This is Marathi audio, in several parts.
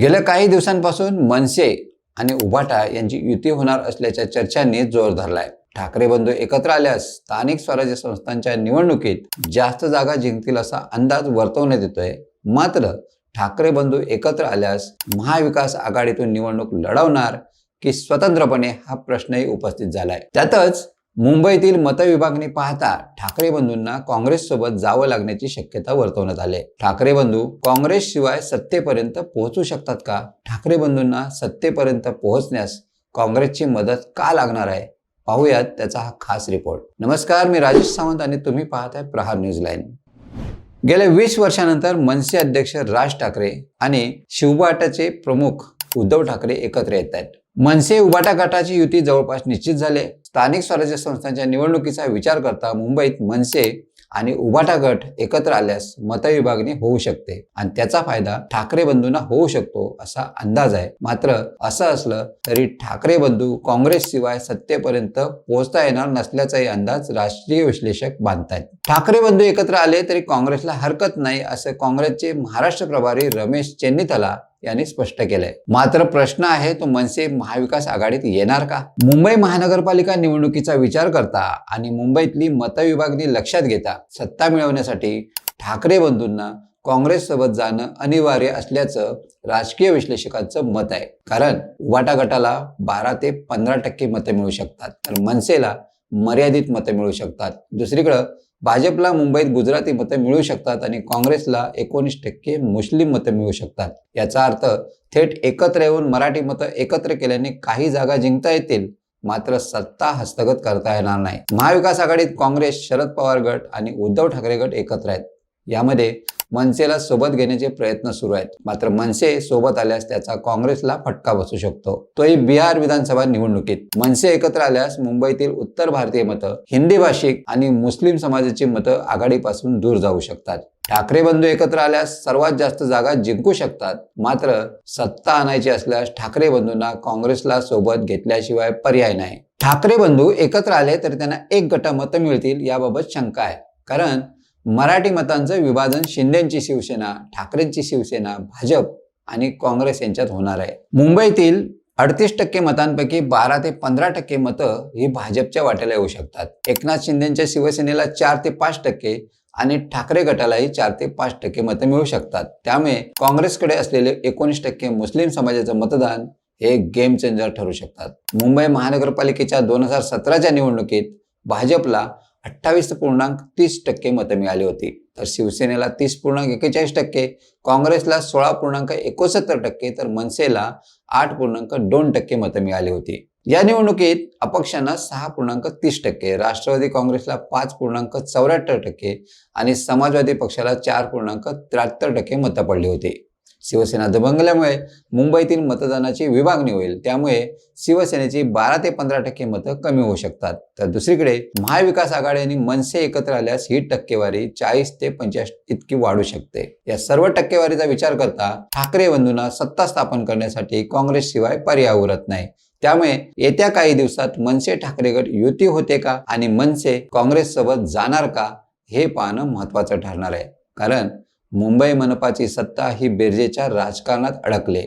गेल्या काही दिवसांपासून मनसे आणि उभाटा यांची युती होणार असल्याच्या चर्चांनी जोर धरलाय. ठाकरे बंधू एकत्र आल्यास स्थानिक स्वराज्य संस्थांच्या निवडणुकीत जास्त जागा जिंकतील असा अंदाज वर्तवण्यात येतोय. मात्र ठाकरे बंधू एकत्र आल्यास महाविकास आघाडीतून निवडणूक लढवणार की स्वतंत्रपणे हा प्रश्नही उपस्थित झालाय. त्यातच मुंबईतील मतविभागणी पाहता ठाकरे बंधूंना काँग्रेससोबत जावं लागण्याची शक्यता वर्तवण्यात आली. ठाकरे बंधू काँग्रेस शिवाय सत्तेपर्यंत पोहोचू शकतात का? ठाकरे बंधूंना सत्तेपर्यंत पोहोचण्यास काँग्रेसची मदत का लागणार आहे? पाहूयात त्याचा हा खास रिपोर्ट. नमस्कार मी राजेश सावंत आणि तुम्ही पाहताय प्रहार न्यूज लाईन. गेल्या वीस वर्षानंतर मनसे अध्यक्ष राज ठाकरे आणि शिवबाटाचे प्रमुख उद्धव ठाकरे एकत्र येत आहेत. मनसे उबाटा गटाची युती जवळपास निश्चित झाले. स्थानिक स्वराज्य संस्थांच्या निवडणुकीचा विचार करता मुंबईत मनसे आणि उबाटा गट एकत्र आल्यास मतविभागणी होऊ शकते आणि त्याचा फायदा ठाकरे बंधूंना होऊ शकतो असा अंदाज आहे. मात्र असं असलं तरी ठाकरे बंधू काँग्रेस शिवाय सत्तेपर्यंत पोहोचता येणार नसल्याचाही अंदाज राष्ट्रीय विश्लेषक बांधतायत. ठाकरे बंधू एकत्र आले तरी काँग्रेसला हरकत नाही असं काँग्रेसचे महाराष्ट्र प्रभारी रमेश चेन्नीतला यांनी स्पष्ट केलंय. मात्र प्रश्न आहे तो मनसे महाविकास आघाडीत येणार का? मुंबई महानगरपालिका निवडणुकीचा विचार करता आणि मुंबईतली मतविभागणी लक्षात घेता सत्ता मिळवण्यासाठी ठाकरे बंधूंना काँग्रेससोबत जाणं अनिवार्य असल्याचं राजकीय विश्लेषकांचं मत आहे. कारण उभाटा गटाला बारा ते पंधरा टक्के मतं मिळू शकतात. तर मनसेला मर्यादित मतं मिळू शकतात. दुसरीकडं भाजपला मुंबईत गुजराती मतं मिळू शकतात आणि काँग्रेसला एकोणीस टक्के मुस्लिम मतं मिळू शकतात. याचा अर्थ थेट एकत्र येऊन मराठी मतं एकत्र केल्याने काही जागा जिंकता येतील मात्र सत्ता हस्तगत करता येणार नाही. महाविकास आघाडीत काँग्रेस शरद पवार गट आणि उद्धव ठाकरे गट एकत्र आहेत. यामध्ये मनसेला सोबत घेण्याचे प्रयत्न सुरू आहेत. मात्र मनसे सोबत आल्यास त्याचा काँग्रेसला फटका बसू शकतो. तोही बिहार विधानसभा निवडणुकीत. मनसे एकत्र आल्यास मुंबईतील उत्तर भारतीय मतं हिंदी भाषिक आणि मुस्लिम समाजाची मतं आघाडीपासून दूर जाऊ शकतात. ठाकरे बंधू एकत्र आल्यास सर्वात जास्त जागा जिंकू शकतात. मात्र सत्ता आणायची असल्यास ठाकरे बंधूंना काँग्रेसला सोबत घेतल्याशिवाय पर्याय नाही. ठाकरे बंधू एकत्र आले तर त्यांना एक गट मतं मिळतील याबाबत शंका आहे. कारण मराठी मतांचं विभाजन शिंदेची शिवसेना ठाकरेंची शिवसेना भाजप आणि काँग्रेस यांच्यात होणार आहे. मुंबईतील अडतीस टक्के मतांपैकी बारा ते पंधरा टक्के मतं ही भाजपच्या वाट्याला येऊ शकतात. एकनाथ शिंदेच्या शिवसेनेला चार ते पाच टक्के आणि ठाकरे गटालाही चार ते पाच टक्के मतं मिळू शकतात. त्यामुळे काँग्रेसकडे असलेले एकोणीस टक्के मुस्लिम समाजाचं मतदान हे गेम चेंजर ठरू शकतात. मुंबई महानगरपालिकेच्या दोन हजार सतराच्या निवडणुकीत भाजपला अठ्ठावीस पूर्णांक तीस टक्के मतं मिळाली होती. तर शिवसेनेला तीस पूर्णांक एकेचाळीस टक्के काँग्रेसला सोळा पूर्णांक एकोणसत्तर टक्के तर मनसेला आठ पूर्णांक दोन टक्के मतं मिळाली होती. या निवडणुकीत अपक्षांना सहा पूर्णांक तीस टक्के राष्ट्रवादी काँग्रेसला पाच पूर्णांक चौऱ्याहत्तर टक्के आणि समाजवादी पक्षाला चार पूर्णांक त्र्याहत्तर टक्के मतं पडली होती. शिवसेना दबंगल्यामुळे मुंबईतील मतदानाची विभागणी होईल. त्यामुळे शिवसेनेची बारा ते पंधरा टक्के मतं कमी होऊ शकतात. तर दुसरीकडे महाविकास आघाडी आणि मनसे एकत्र आल्यास ही टक्केवारी चाळीस ते पंचाळीस इतकी वाढू शकते. या सर्व टक्केवारीचा विचार करता ठाकरे बंधूंना सत्ता स्थापन करण्यासाठी काँग्रेसशिवाय पर्याय उरत नाही. त्यामुळे येत्या काही दिवसात मनसे ठाकरे गट युती होते का आणि मनसे काँग्रेस सोबत जाणार का हे पाहणं महत्वाचं ठरणार आहे. कारण मुंबई मनपाची सत्ता ही बेरजेच्या राजकारणात अडकले.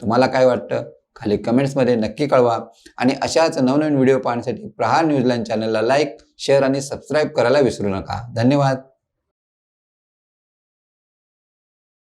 तुम्हाला काय वाटतं? खाली कमेंट्समध्ये नक्की कळवा. आणि अशाच नवनवीन व्हिडिओ पाहण्यासाठी प्रहार न्यूजलँड चॅनलला लाईक शेअर आणि सबस्क्राईब करायला विसरू नका. धन्यवाद.